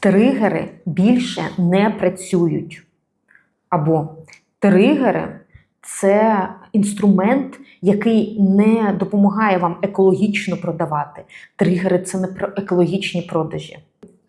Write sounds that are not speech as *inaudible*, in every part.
тригери більше не працюють. Або тригери це інструмент, який не допомагає вам екологічно продавати. Тригери це не про екологічні продажі.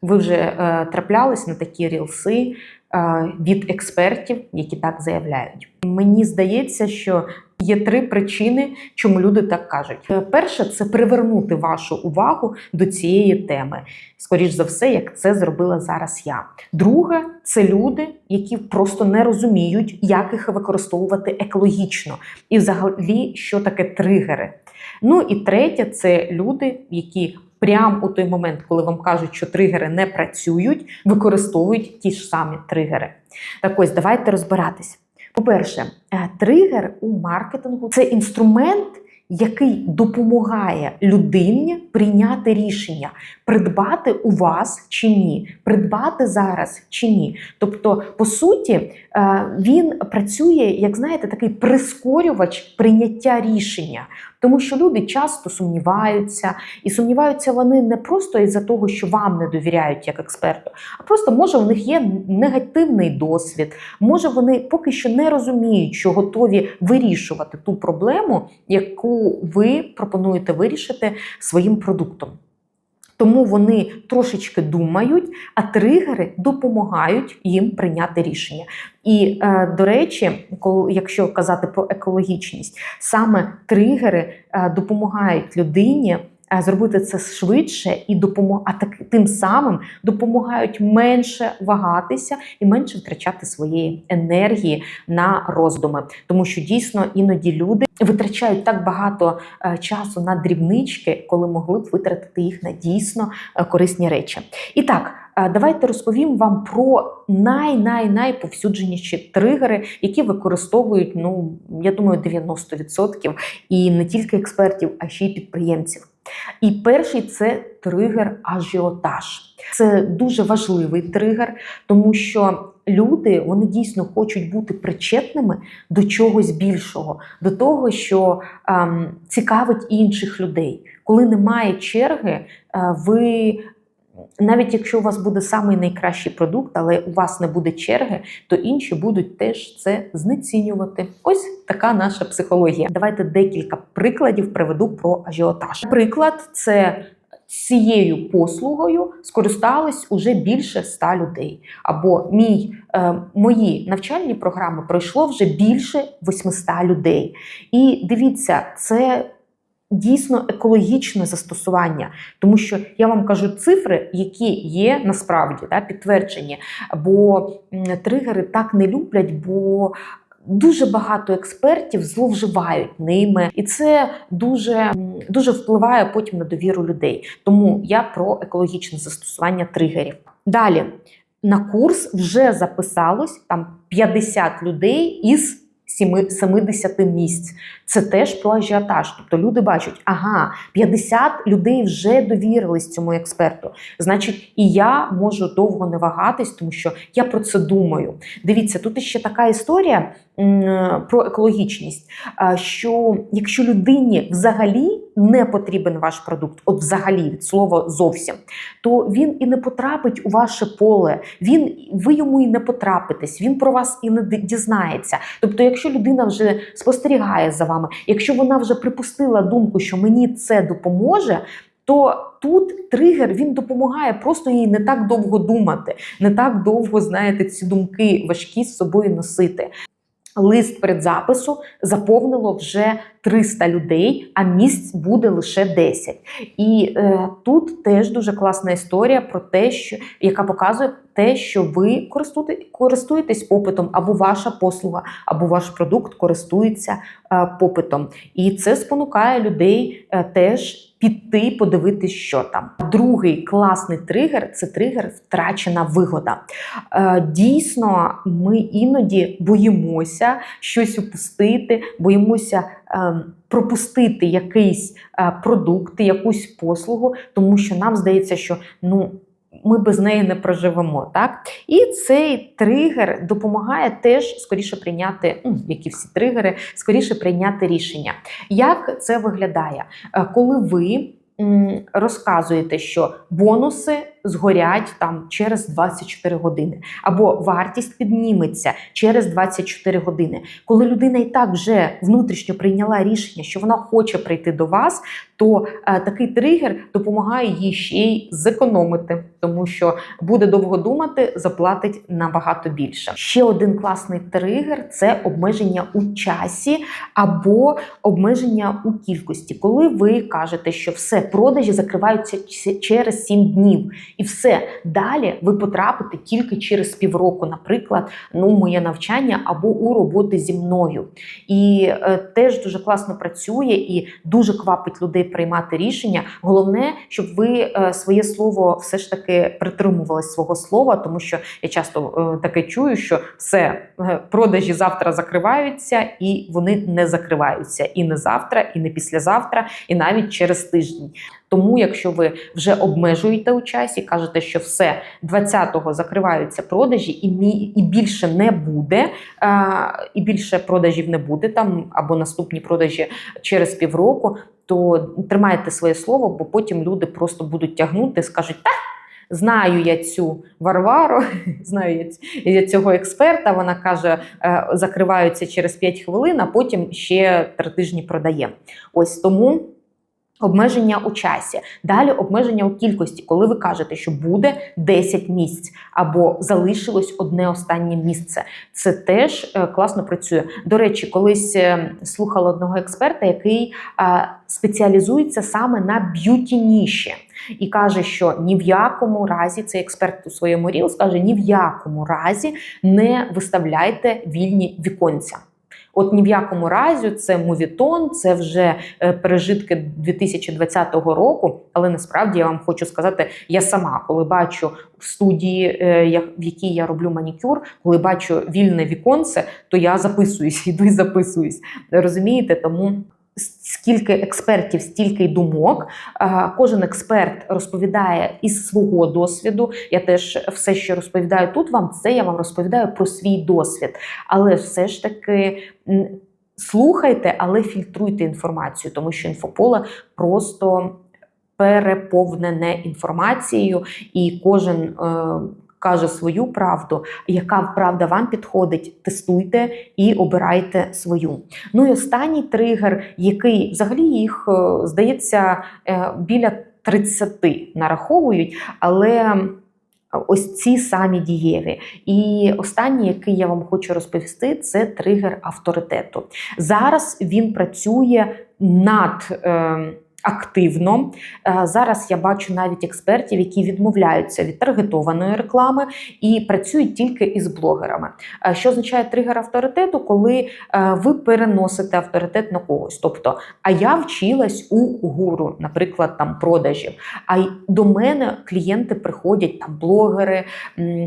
Ви вже е, траплялись на такі рілси е, від експертів, які так заявляють. Мені здається, що є три причини, чому люди так кажуть. Е, Перше, це привернути вашу увагу до цієї теми. Скоріш за все, як це зробила зараз я. Друге, це люди, які просто не розуміють, як їх використовувати екологічно, і взагалі, що таке тригери. Ну і третє, це люди, які прямо у той момент, коли вам кажуть, що тригери не працюють, використовують ті ж самі тригери. Так ось давайте розбиратись. По-перше, е, тригер у маркетингу це інструмент, який допомагає людині прийняти рішення, придбати у вас чи ні, придбати зараз чи ні. Тобто, по суті, е, він працює, як знаєте, такий прискорювач прийняття рішення. Тому що люди часто сумніваються, і сумніваються вони не просто із-за того, що вам не довіряють як експерту, а просто може у них є негативний досвід, може вони поки що не розуміють, що готові вирішувати ту проблему, яку ви пропонуєте вирішити своїм продуктом. Тому вони трошечки думають, а тригери допомагають їм прийняти рішення. І, е, до речі, якщо казати про екологічність, саме тригери е, допомагають людині. Е, Зробити це швидше і допомо... а так тим самим допомагають менше вагатися і менше втрачати своєї енергії на роздуми, тому що дійсно іноді люди витрачають так багато е, часу на дрібнички, коли могли б витратити їх на дійсно е, корисні речі. І так, давайте розповім вам про най-най-найповсюдженіші тригери, які використовують, ну я думаю, 90% і не тільки експертів, а ще й підприємців. І перший це тригер ажіотаж. Це дуже важливий тригер, тому що люди вони дійсно хочуть бути причетними до чогось більшого, до того, що ем, цікавить інших людей. Коли немає черги, е, ви. Навіть якщо у вас буде самий найкращий продукт, але у вас не буде черги, то інші будуть теж це знецінювати. Ось така наша психологія. Давайте декілька прикладів приведу про ажіотаж. Приклад це цією послугою скористались уже більше ста людей. Або мій, е, мої навчальні програми пройшло вже більше 800 людей. І дивіться, це. Дійсно екологічне застосування, тому що я вам кажу цифри, які є насправді да, підтверджені. Бо тригери так не люблять, бо дуже багато експертів зловживають ними, і це дуже, дуже впливає потім на довіру людей. Тому я про екологічне застосування тригерів. Далі на курс вже записалось там 50 людей із. Сіми- 70 місць. Це теж плажіатаж. Тобто люди бачать, ага, 50 людей вже довірились цьому експерту. Значить, і я можу довго не вагатись, тому що я про це думаю. Дивіться, тут ще така історія про екологічність. Що якщо людині взагалі не потрібен ваш продукт, от взагалі від слова зовсім, то він і не потрапить у ваше поле. Він ви йому і не потрапитесь, він про вас і не дізнається. Тобто, якщо людина вже спостерігає за вами, якщо вона вже припустила думку, що мені це допоможе. То тут тригер він допомагає просто їй не так довго думати, не так довго, знаєте, ці думки важкі з собою носити. Лист предзапису заповнило вже 300 людей, а місць буде лише 10. І е, тут теж дуже класна історія про те, що яка показує те, що ви користуєте, користуєтесь попитом, або ваша послуга, або ваш продукт користується е, попитом. І це спонукає людей е, теж піти подивитись, що там. Другий класний тригер це тригер втрачена вигода. Е, Дійсно, ми іноді боїмося щось упустити, боїмося е, пропустити якийсь е, продукт, якусь послугу, тому що нам здається, що ну. Ми без неї не проживемо, так? І цей тригер допомагає теж скоріше прийняти, ну, як всі тригери, скоріше прийняти рішення. Як це виглядає? Е, Коли ви розказуєте, що бонуси згорять там через 24 години, або вартість підніметься через 24 години. Коли людина і так вже внутрішньо прийняла рішення, що вона хоче прийти до вас, то е, такий тригер допомагає їй ще й зекономити, тому що буде довго думати, заплатить набагато більше. Ще один класний тригер це обмеження у часі або обмеження у кількості. Коли ви кажете, що все продажі закриваються через 7 днів, і все далі ви потрапите тільки через півроку, наприклад, ну моє навчання або у роботи зі мною. І е, теж дуже класно працює і дуже квапить людей приймати рішення. Головне, щоб ви е, своє слово все ж таки притримувались свого слова, тому що я часто е, таке чую, що все е, продажі завтра закриваються, і вони не закриваються і не завтра, і не післязавтра, і навіть через тиждень. Тому, якщо ви вже обмежуєте у часі, кажете, що все 20-го закриваються продажі, і і більше не буде, і більше продажів не буде там або наступні продажі через півроку, то тримайте своє слово, бо потім люди просто будуть тягнути, скажуть, та. Знаю я цю Варвару, *laughs* знаю я цього експерта. Вона каже, е, закриваються через 5 хвилин, а потім ще 3 тижні продає. Ось тому обмеження у часі. Далі обмеження у кількості, коли ви кажете, що буде 10 місць або залишилось одне останнє місце. Це теж е, класно працює. До речі, колись е, слухала одного експерта, який е, спеціалізується саме на б'юті ніші. І каже, що ні в якому разі цей експерт у своєму ріл скаже: ні в якому разі не виставляйте вільні віконця. От ні в якому разі це мувітон, це вже е, пережитки 2020 року. Але насправді я вам хочу сказати, я сама, коли бачу в студії, е, в якій я роблю манікюр, коли бачу вільне віконце, то я записуюсь, *laughs* іду і записуюсь. Розумієте, тому. Скільки експертів, стільки й думок. Кожен експерт розповідає із свого досвіду. Я теж все, що розповідаю тут вам, це я вам розповідаю про свій досвід. Але все ж таки слухайте, але фільтруйте інформацію, тому що інфополе просто переповнене інформацією, і кожен е, каже свою правду. Яка правда вам підходить, тестуйте і обирайте свою. Ну і останній тригер, який взагалі їх е, здається е, біля 30 нараховують, але. Ось ці самі дієві. І останній, який я вам хочу розповісти, це тригер авторитету. Зараз він працює над. Е, Активно Е, зараз я бачу навіть експертів, які відмовляються від таргетованої реклами і працюють тільки із блогерами. Е, Що означає тригер авторитету, коли е, ви переносите авторитет на когось? Тобто, а я вчилась у гуру, наприклад, там продажів. А до мене клієнти приходять там блогери,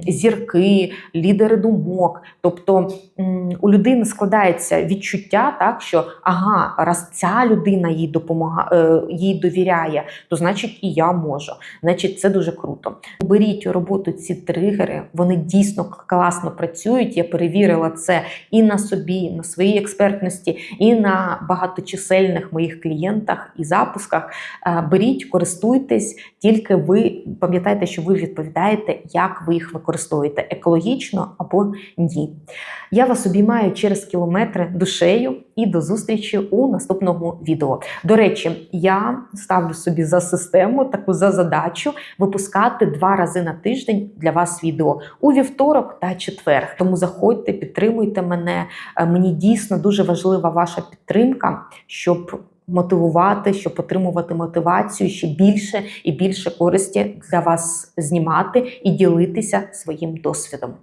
зірки, лідери думок. Тобто у людини складається відчуття, так що ага, раз ця людина їй допомагає, їй довіряє, то значить і я можу. Значить, це дуже круто. Беріть у роботу ці тригери, вони дійсно класно працюють. Я перевірила це і на собі, і на своїй експертності, і на багаточисельних моїх клієнтах і запусках. Е, Беріть, користуйтесь, тільки ви пам'ятайте, що ви відповідаєте, як ви їх використовуєте екологічно або ні. Я вас обіймаю через кілометри душею і до зустрічі у наступному відео. До речі, я ставлю собі за систему, таку за задачу випускати два рази на тиждень для вас відео у вівторок та четвер. Тому заходьте, підтримуйте мене. Е, Мені дійсно дуже важлива ваша підтримка, щоб мотивувати, щоб отримувати мотивацію ще більше і більше користі для вас знімати і ділитися своїм досвідом.